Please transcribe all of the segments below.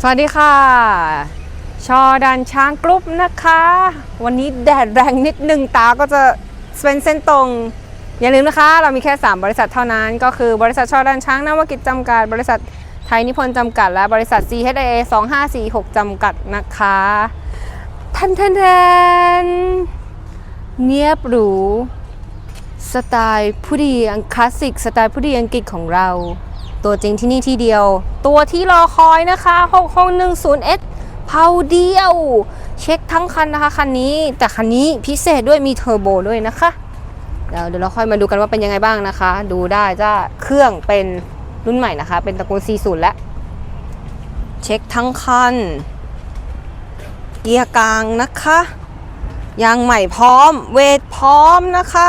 สวัสดีค่ะ ชอดันช้างกรุ๊ปนะคะ วันนี้แดดแรงนิดนึงตาก็จะเป็นเส้นตรง อย่าลืมนะคะ เรามีแค่ 3 บริษัทเท่านั้น ก็คือบริษัทชอดันช้างนวกิจจำกัด บริษัทไทยนิพนธ์จำกัด และบริษัท CHIA 2546 จำกัดนะคะทันทันทันเนียบหรู สไตล์ผู้ดีอังคลาสสิก สไตล์ผู้ดีอังกฤษของเรา ตัวจริงที่นี่ที่เดียว ตัวที่รอคอยนะคะ 6610S เผาเดียว เช็คทั้งคันนะคะคันนี้ แต่คันนี้พิเศษด้วยมีเทอร์โบด้วยนะคะเดี๋ยวเดี๋ยวเราค่อยมาดูกันว่าเป็นยังไงบ้างนะคะ ดูได้จ้าเครื่องเป็นรุ่นใหม่นะคะ เป็นตระกูล 40 แล้ว เช็คทั้งคัน เกียร์กลางนะคะยางใหม่พร้อม เวทพร้อมนะคะ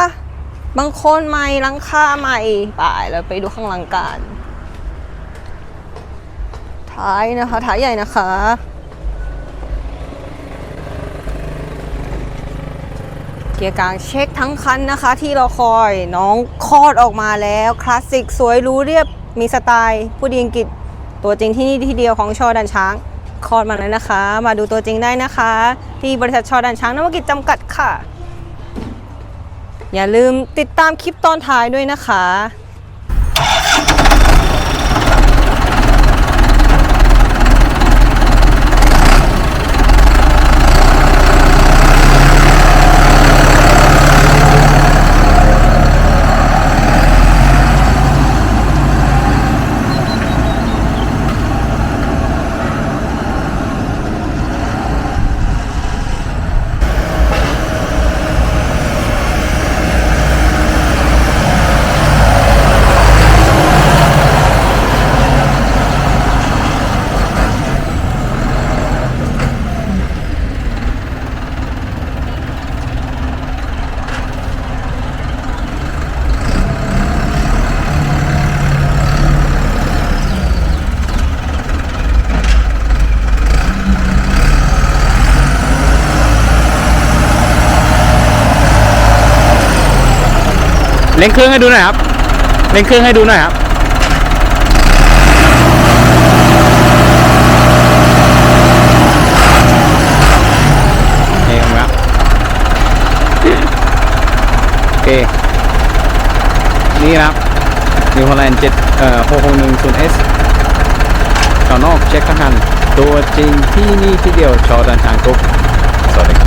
บางคนใหม่ลังคาใหม่ไปแล้วไปดูข้างหลังกัน ท้ายนะคะ ท้ายใหญ่นะคะ เกียร์กลางเช็คทั้งคันนะคะ ที่เราคอยน้องคลอดออกมาแล้ว คลาสสิกสวยรู้เรียบมีสไตล์ ผู้ดีอังกฤษตัวจริงที่นี่ที่เดียวของชอดันช้างคลอดมาแล้วนะคะ มาดูตัวจริงได้นะคะ ที่บริษัทชอดันช้างนวกิจจำกัดค่ะ อย่าลืมติดตามคลิปตอนท้ายด้วยนะคะ เล่งเครื่องให้ดูหน่อยครับเล่งเครื่องให้ดูหน่อยครับนี่ครับโอเค นี่ครับนิวโฮแลนด์7เอ่อ6610 S ต่อนอกเช็คทั้งคันตัวจริงที่นี่ที่เดียวชอดันทางกรุ๊ปสวัสดีครับ